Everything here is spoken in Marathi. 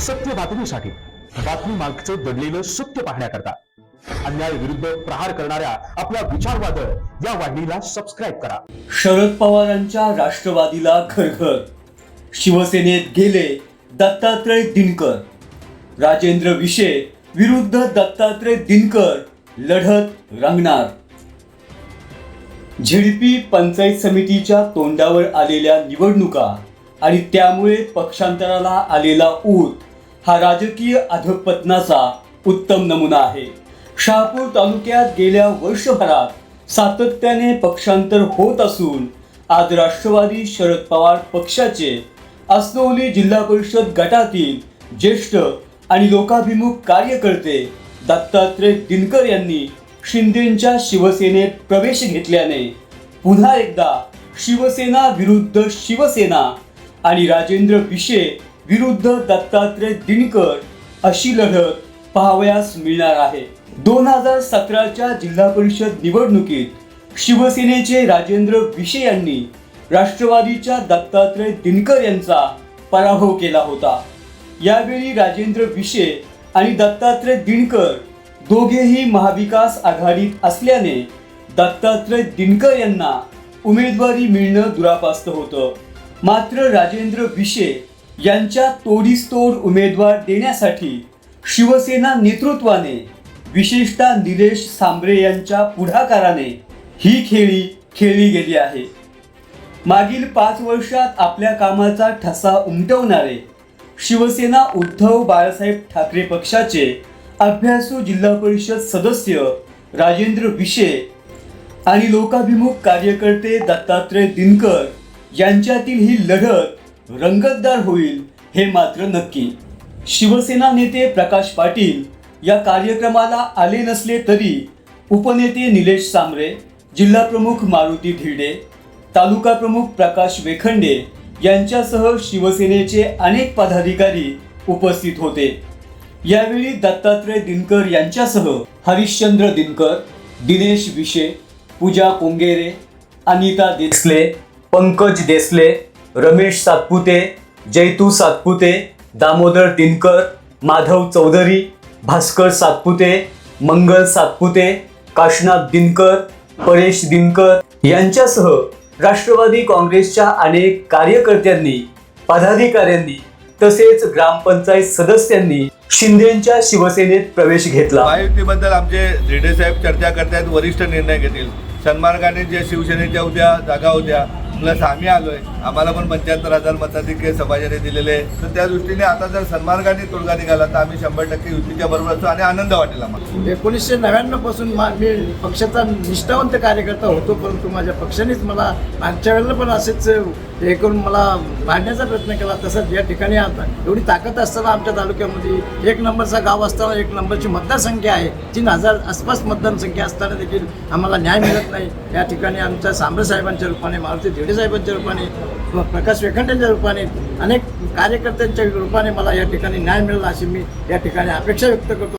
सत्य बातमीसाठी बातमी मागचं दडलेलं सत्य पाहण्याकरता अन्याय विरुद्ध प्रहार करणाऱ्या आपल्या विचारवादळ या वाहिनीला सबस्क्राईब करा. शरद पवारांच्या राष्ट्रवादीला खरखर. शिवसेनेत गेले दत्तात्रय दिनकर. राजेंद्र विषे विरुद्ध दत्तात्रय दिनकर लढत रंगणार. झिडपी पंचायत समितीच्या तोंडावर आलेल्या निवडणुका आणि त्यामुळे पक्षांतराला आलेला ऊत. हा राजकीय अधपतनाचा उत्तम नमुना आहे. शहापूर तालुक्यात गेल्या वर्षभरात सातत्याने पक्षांतर होत असून आज राष्ट्रवादी शरद पवार पक्षाचे असनोली जिल्हा परिषद गटातील ज्येष्ठ आणि लोकाभिमुख कार्यकर्ते दत्तात्रय दिनकर यांनी शिंदेच्या शिवसेनेत प्रवेश घेतल्याने पुन्हा एकदा शिवसेना विरुद्ध शिवसेना आणि राजेंद्र विशे विरुद्ध दत्तात्रय दिनकर अशी लढत पाहावयास मिळणार आहे. दोन हजार सतराच्या जिल्हा परिषद निवडणुकीत शिवसेनेचे राजेंद्र विशे यांनी राष्ट्रवादीच्या दत्तात्रय दिनकर यांचा पराभव केला होता. यावेळी राजेंद्र विशे आणि दत्तात्रय दिनकर दोघेही महाविकास आघाडीत असल्याने दत्तात्रय दिनकर यांना उमेदवारी मिळणं दुरापास्त होतं. मात्र राजेंद्र विशे यांच्या तोडीस तोड उमेदवार देण्यासाठी शिवसेना नेतृत्वाने विशेषतः निलेश सांबरे यांच्या पुढाकाराने ही खेळी खेळली गेली आहे. मागील पाच वर्षात आपल्या कामाचा ठसा उमटवणारे शिवसेना उद्धव बाळासाहेब ठाकरे पक्षाचे अभ्यासू जिल्हा परिषद सदस्य राजेंद्र विषे आणि लोकाभिमुख कार्यकर्ते दत्तात्रय दिनकर यांच्यातील ही लढत रंगतदार होईल हे मात्र नक्की. शिवसेना नेते प्रकाश पाटील या कार्यक्रमाला आले नसले तरी उपनेते निलेश सांबरे जिल्हाप्रमुख मारुती धिडे तालुका प्रमुख प्रकाश वेखंडे यांच्यासह शिवसेनेचे अनेक पदाधिकारी उपस्थित होते. यावेळी दत्तात्रय दिनकर यांच्यासह हरिश्चंद्र दिनकर दिनेश विशे पूजा पोंगेरे अनिता देसले पंकज देसले रमेश सातपुते जैतू सातपुते दामोदर दिनकर माधव चौधरी भास्कर सातपुते मंगल सातपुते काशनाथ दिनकर परेश दिनकर यांच्यासह राष्ट्रवादी काँग्रेसच्या अनेक कार्यकर्त्यांनी पदाधिकाऱ्यांनी तसेच ग्रामपंचायत सदस्यांनी शिंदेच्या शिवसेनेत प्रवेश घेतला. महायुतीबद्दल आमचे रेडे साहेब चर्चा करतायत वरिष्ठ निर्णय घेतील. सन्मार्गाने जे शिवसेनेच्या उद्या जागा होत्या प्लस आम्ही आलोय आम्हाला पण पंच्याहत्तर हजार मताधिक्य समाजाने दिलेले आहे. तर त्या दृष्टीने आता जर सन्मार्गाने तोडगा निघाला तर आम्ही शंभर टक्के युतीच्या बरोबर असतो आणि आनंद वाटेल आम्हाला एकोणीसशे नव्याण्णवपासून मी पक्षाचा निष्ठावंत कार्यकर्ता होतो परंतु माझ्या पक्षानेच मला मागच्या वेळेला पण असेच हे करून मला भांडण्याचा प्रयत्न केला तसंच या ठिकाणी आता एवढी ताकद असताना आमच्या तालुक्यामध्ये एक नंबरचा गाव असताना एक नंबरची मतदारसंख्या आहे. तीन हजार आसपास मतदान संख्या असताना देखील आम्हाला न्याय मिळत नाही. या ठिकाणी आमच्या सांबरे साहेबांच्या रूपाने मारुती धिडे साहेबांच्या रूपाने प्रकाश वेखंडेच्या रूपाने अनेक कार्यकर्त्यांच्या रूपाने मला या ठिकाणी न्याय मिळाला अशी मी या ठिकाणी अपेक्षा व्यक्त करतो.